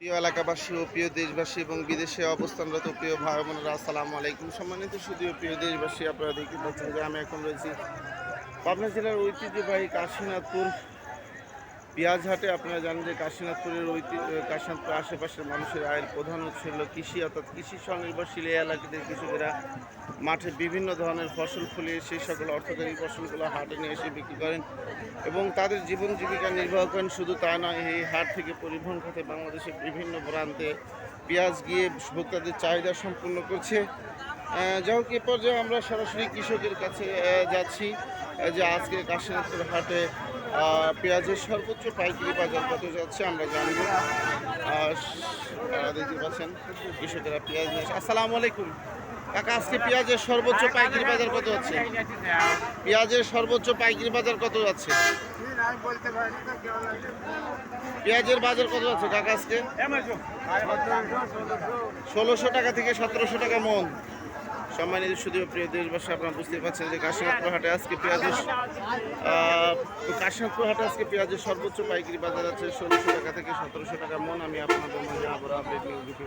প্রিয় এলাকাবাসী ও প্রিয় দেশবাসী এবং বিদেশে অবস্থানরত প্রিয় ভাই বোনেরা আসসালামু আলাইকুম। সম্মানিত শুধু প্রিয় দেশবাসী, আপনারা দেখতে পাচ্ছেন যে আমি এখন রয়েছি পাবনা জেলার ঐতিহ্যবাহী কাশীনাথপুর পেঁয়াজহাটে আপনারা জানেন যে কাশীনাথপুরের ঐতিহ্য কাশীনাথপুর আশেপাশের মানুষের আয়ের প্রধান উৎস হল কৃষি, অর্থাৎ কৃষি স্বনির্ভরশীল এই এলাকাতে কৃষকেরা মাঠে বিভিন্ন ধরনের ফসল ফলিয়ে সেই সকল অর্থকারী ফসলগুলো হাটে নিয়ে এসে বিক্রি করেন এবং তাদের জীবন জীবিকা নির্বাহ করেন। শুধু তা নয়, এই হাট থেকে পরিবহন খাতে বাংলাদেশের বিভিন্ন প্রান্তে পেঁয়াজ গিয়ে ভোক্তাদের চাহিদা সম্পূর্ণ করছে। হোক এ পর্যায়ে আমরা সরাসরি কৃষকের কাছে যাচ্ছি যে আজকে কাশীনাথপুর হাটে পেঁয়াজের সর্বোচ্চ পাইকারি বাজার কত যাচ্ছে আমরা জানব। দেখতে পাচ্ছেন, কৃষকেরা পেঁয়াজ নিয়ে আসে। আসসালামু আলাইকুম। কাকা, আজকে পেঁয়াজের সর্বোচ্চ পাইকারি বাজার কত যাচ্ছে? পেঁয়াজের সর্বোচ্চ পাইকারি বাজার কত যাচ্ছে? পেঁয়াজের বাজার কত যাচ্ছে কাকা আজকে? ষোলোশো টাকা থেকে সতেরোশো টাকা মন। সম্মানিত শুধু প্রিয় দেশবাসী, আপনারা বুঝতে পারছেন যে কাশীনাথপুর হাটে আজকে পেঁয়াজের কাশিমপুর হাটে আজকে পেঁয়াজের সর্বোচ্চ পাইকারি বাজার আছে ষোলোশো টাকা থেকে সতেরোশো টাকা মন আমি আপনাদের মনে আবার আপডেট আলাইকুম।